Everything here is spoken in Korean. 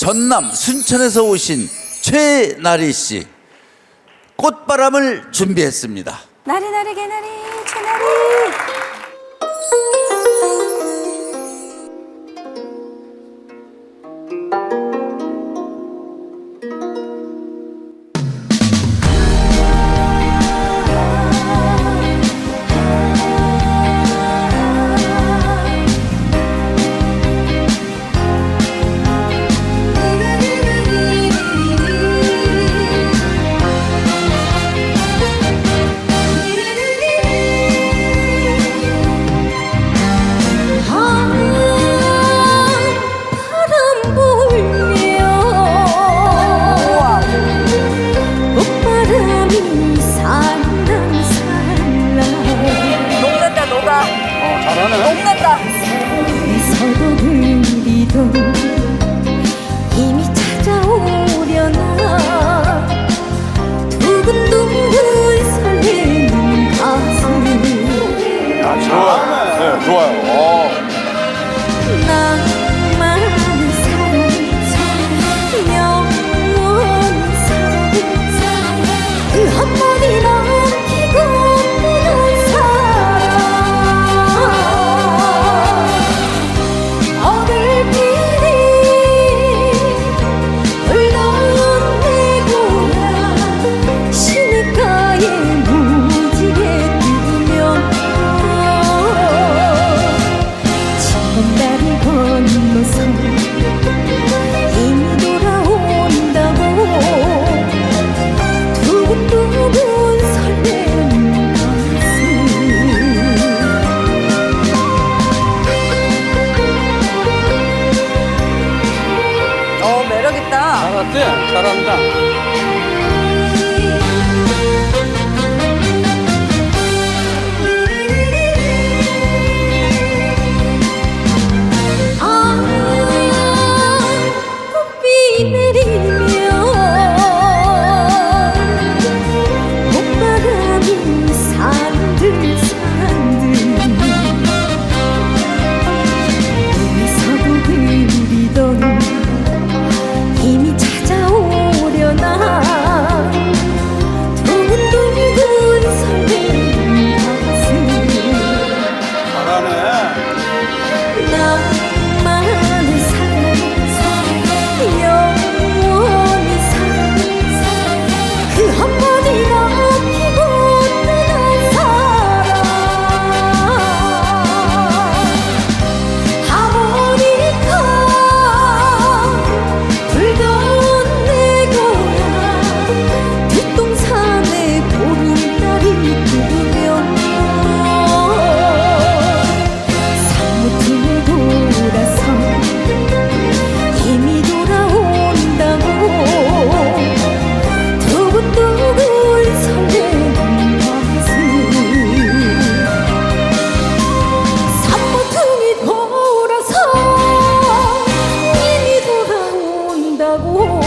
전남 순천에서 오신 최나리 씨 꽃바람을 준비했습니다. 나리 나리 개나리 채나리 잘하네. 못난다. 매력있다. 잘하지? 잘한다. 어느 꽃비내리 buhok.